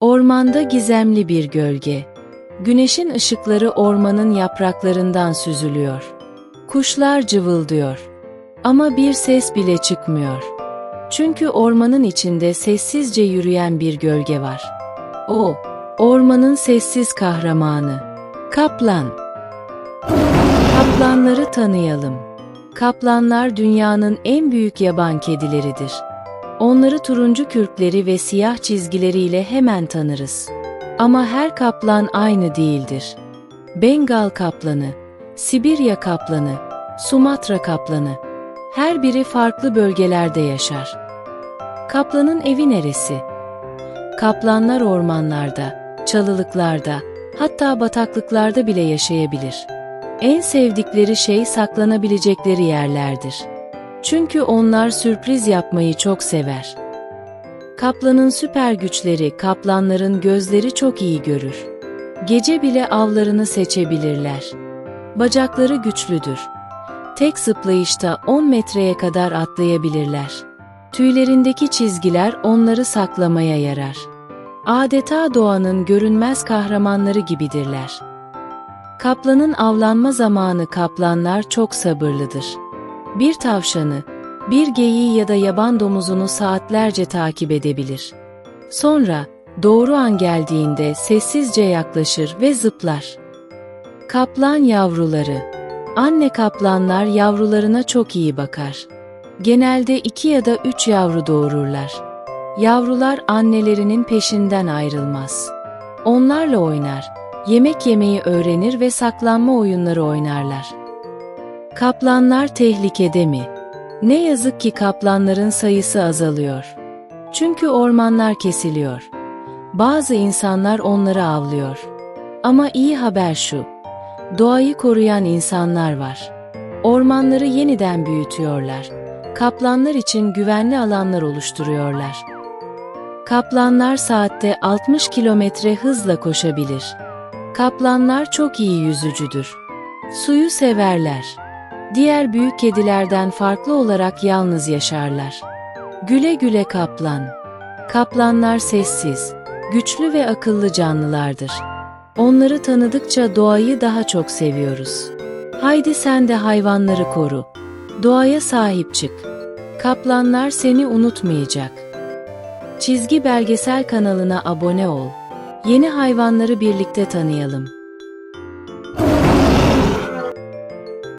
Ormanda gizemli bir gölge. Güneşin ışıkları ormanın yapraklarından süzülüyor. Kuşlar cıvıldıyor. Ama bir ses bile çıkmıyor. Çünkü ormanın içinde sessizce yürüyen bir gölge var. O, ormanın sessiz kahramanı. Kaplan. Kaplanları tanıyalım. Kaplanlar dünyanın en büyük yaban kedileridir. Onları turuncu kürkleri ve siyah çizgileriyle hemen tanırız. Ama her kaplan aynı değildir. Bengal kaplanı, Sibirya kaplanı, Sumatra kaplanı. Her biri farklı bölgelerde yaşar. Kaplanın evi neresi? Kaplanlar ormanlarda, çalılıklarda, hatta bataklıklarda bile yaşayabilir. En sevdikleri şey saklanabilecekleri yerlerdir. Çünkü onlar sürpriz yapmayı çok sever. Kaplanın süper güçleri, kaplanların gözleri çok iyi görür. Gece bile avlarını seçebilirler. Bacakları güçlüdür. Tek zıplayışta 10 metreye kadar atlayabilirler. Tüylerindeki çizgiler onları saklamaya yarar. Adeta doğanın görünmez kahramanları gibidirler. Kaplanın avlanma zamanı kaplanlar çok sabırlıdır. Bir tavşanı, bir geyiği ya da yaban domuzunu saatlerce takip edebilir. Sonra, doğru an geldiğinde sessizce yaklaşır ve zıplar. Kaplan yavruları Anne kaplanlar yavrularına çok iyi bakar. Genelde iki ya da üç yavru doğururlar. Yavrular annelerinin peşinden ayrılmaz. Onlarla oynar, yemek yemeyi öğrenir ve saklanma oyunları oynarlar. Kaplanlar tehlikede mi? Ne yazık ki kaplanların sayısı azalıyor. Çünkü ormanlar kesiliyor. Bazı insanlar onları avlıyor. Ama iyi haber şu. Doğayı koruyan insanlar var. Ormanları yeniden büyütüyorlar. Kaplanlar için güvenli alanlar oluşturuyorlar. Kaplanlar saatte 60 kilometre hızla koşabilir. Kaplanlar çok iyi yüzücüdür. Suyu severler. Diğer büyük kedilerden farklı olarak yalnız yaşarlar. Güle güle kaplan. Kaplanlar sessiz, güçlü ve akıllı canlılardır. Onları tanıdıkça doğayı daha çok seviyoruz. Haydi sen de hayvanları koru. Doğaya sahip çık. Kaplanlar seni unutmayacak. Çizgi Belgesel kanalına abone ol. Yeni hayvanları birlikte tanıyalım.